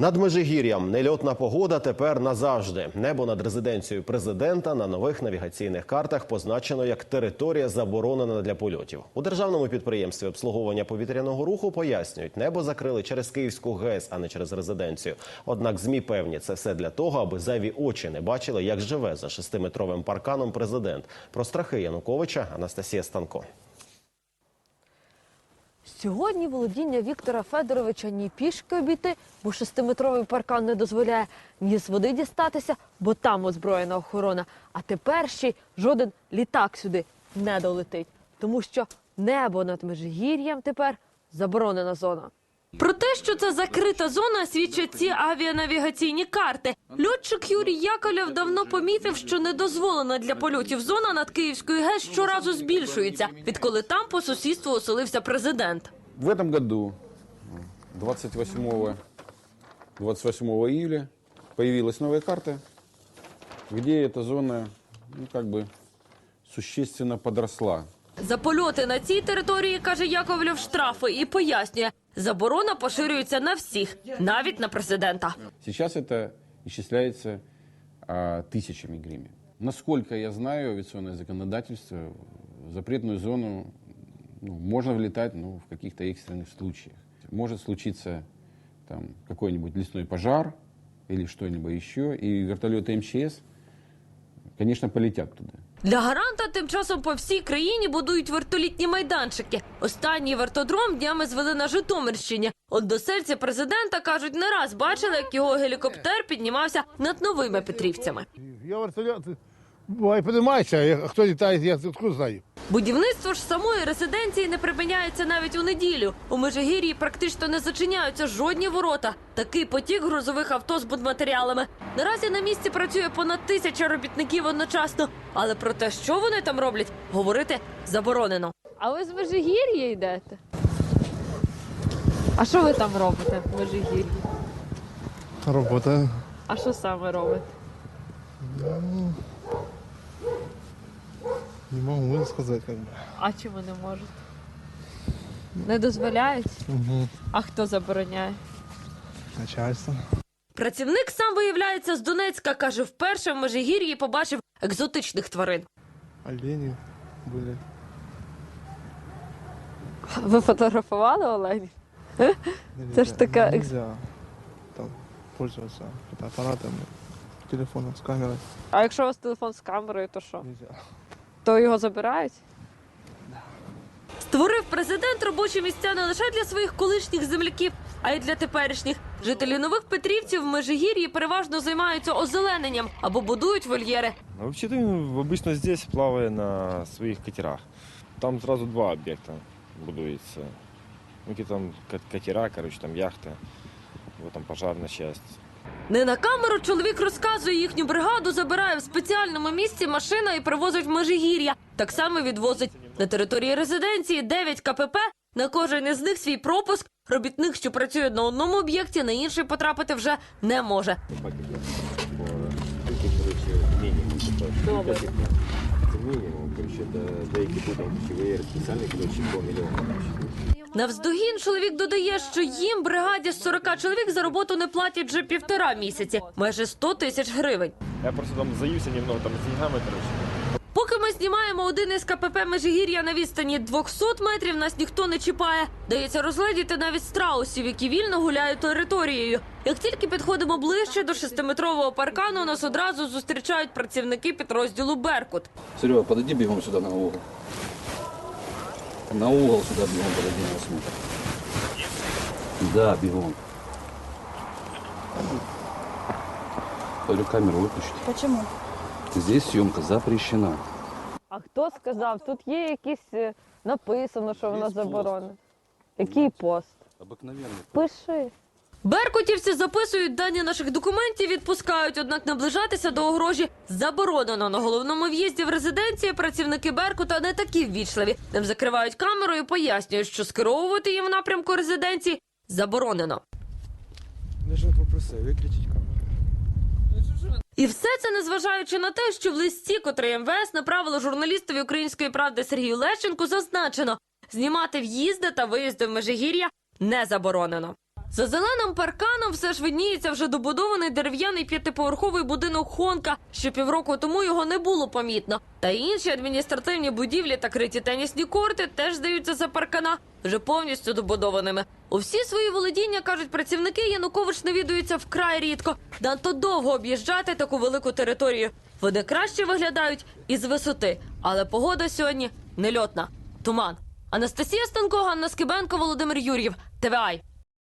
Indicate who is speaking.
Speaker 1: Над Межигір'ям нельотна погода тепер назавжди. Небо над резиденцією президента на нових навігаційних картах позначено як територія заборонена для польотів. У державному підприємстві обслуговування повітряного руху пояснюють, небо закрили через Київську ГЕС, а не через резиденцію. Однак змі певні це все для того, аби зайві очі не бачили, як живе за шестиметровим парканом президент. Про страхи Януковича Анастасія Станко.
Speaker 2: Сьогодні володіння Віктора Федоровича ні пішки обійти, бо шестиметровий паркан не дозволяє, ні з води дістатися, бо там озброєна охорона. А тепер ще й жоден літак сюди не долетить, тому що небо над Межигір'ям тепер заборонена зона. Про те, що це закрита зона, свідчать ці авіанавігаційні карти. Льотчик Юрій Яковлєв давно помітив, що недозволена для польотів зона над Київською ГЕС щоразу збільшується, відколи там по сусідству оселився президент.
Speaker 3: В этом году, 28, 28 июля, появилась новая карта, где эта зона ну, как бы существенно подросла.
Speaker 2: За польоти на цій території, каже Яковлєв, штрафи і пояснює, заборона поширюється на всіх, навіть на президента.
Speaker 3: Сейчас это исчисляется а, тысячами гривен. Насколько я знаю, авиационное законодательство, в запретную зону ну, можно влетать ну, в каких-то экстренных случаях. Может случиться там, какой-нибудь лесной пожар или что-нибудь еще, и вертолеты МЧС, конечно, полетят туда.
Speaker 2: Для гаранта тим часом по всій країні будують вертолітні майданчики. Останній вертодром днями звели на Житомирщині. От до серця президента кажуть, не раз бачили, як його гелікоптер піднімався над новими Петрівцями.
Speaker 4: Я вертоліт, бувай, поднимается, а хто літає, я откуда знаю.
Speaker 2: Будівництво ж самої резиденції не припиняється навіть у неділю. У Межигір'ї практично не зачиняються жодні ворота. Такий потік грузових авто з будматеріалами. Наразі на місці працює понад тисяча робітників одночасно. Але про те, що вони там роблять, говорити заборонено. А ви з Межигір'я йдете? А що ви там робите в Межигір'ї?
Speaker 4: Работа.
Speaker 2: А що саме робите?
Speaker 4: Не могу сказать, как бы.
Speaker 2: А чому не можете? Не дозволяють? А хто забороняє?
Speaker 4: Начальство.
Speaker 2: Працівник сам виявляється з Донецька. каже, вперше в Межигір'ї побачив екзотичних тварин.
Speaker 4: Олени были.
Speaker 2: Ви фотографували Олені? Это ж такая экс-
Speaker 4: Нельзя там пользоваться фотоаппаратом, телефоном с камерой.
Speaker 2: А якщо у вас телефон з камерою, то що?
Speaker 4: Нельзя.
Speaker 2: То його забирають? Створив президент робочі місця не лише для своїх колишніх земляків, а й для теперішніх. Жителі нових Петрівців в Межигір'ї переважно займаються озелененням або будують вольєри.
Speaker 5: А Вообще-то обычно здесь плавая на своих катерах. Там сразу два объекта будуется. Ну, какие там катера, короче, там яхта, вот там пожарная часть.
Speaker 2: Не на камеру чоловік розказує, їхню бригаду забирає в спеціальному місці машина і привозить в Межигір'я. Так само відвозить на території резиденції 9 КПП. На кожен із них свій пропуск. Робітник, що працює на одному об'єкті, на інший потрапити вже не може. Добре.
Speaker 5: Минимум, короче, деякі будинки екіпу спеціальні ключик по мільйону.
Speaker 2: Навздогін чоловік додає, що їм бригаді з 40 чоловік за роботу не платять вже півтора місяці, майже 100 тисяч гривень.
Speaker 5: Я просто там заюся немного там з деньгами, короче.
Speaker 2: Поки ми знімаємо один із КПП Межигір'я на відстані 200 метрів, нас ніхто не чіпає. Дається розгледіти навіть страусів, які вільно гуляють територією. Як тільки підходимо ближче до шестиметрового паркану, нас одразу зустрічають працівники підрозділу Беркут.
Speaker 6: Серега, подойди бегом сюда на угол. На угол сюда бегом подойди на осмотр. Да, бегом. Говорю, камеру выключить.
Speaker 7: Почему?
Speaker 6: Здесь съемка запрещена.
Speaker 2: А хто сказав? Тут є якісь е, написано, що вона заборонена. Який пост?
Speaker 6: Обыкновенный.
Speaker 2: Пиши. Беркутівці записують дані наших документів, відпускають, однак наближатися до огорожі заборонено. На головному в'їзді в резиденції працівники Беркута не такі ввічливі. Ним закривають камеру і пояснюють, що скеровувати їм в напрямку резиденції заборонено.
Speaker 5: Я ж попросив виключити камеру.
Speaker 2: І все це незважаючи на те, що в листі, котрий МВС направило журналістові української правди Сергію Лещенку, зазначено знімати в'їзди та виїзди в Межигір'я не заборонено. За зеленим парканом все ж видніється вже добудований дерев'яний п'ятиповерховий будинок Хонка. Ще півроку тому його не було помітно. Та інші адміністративні будівлі та криті тенісні корти теж здаються за паркана вже повністю добудованими. У всі свої володіння кажуть працівники Янукович навідуються вкрай рідко. Надто довго об'їжджати таку велику територію. Вони краще виглядають із висоти, але погода сьогодні нельотна. Туман. Анастасія Станко, Ганна Скибенко, Володимир Юр'єв. ТВАЙ.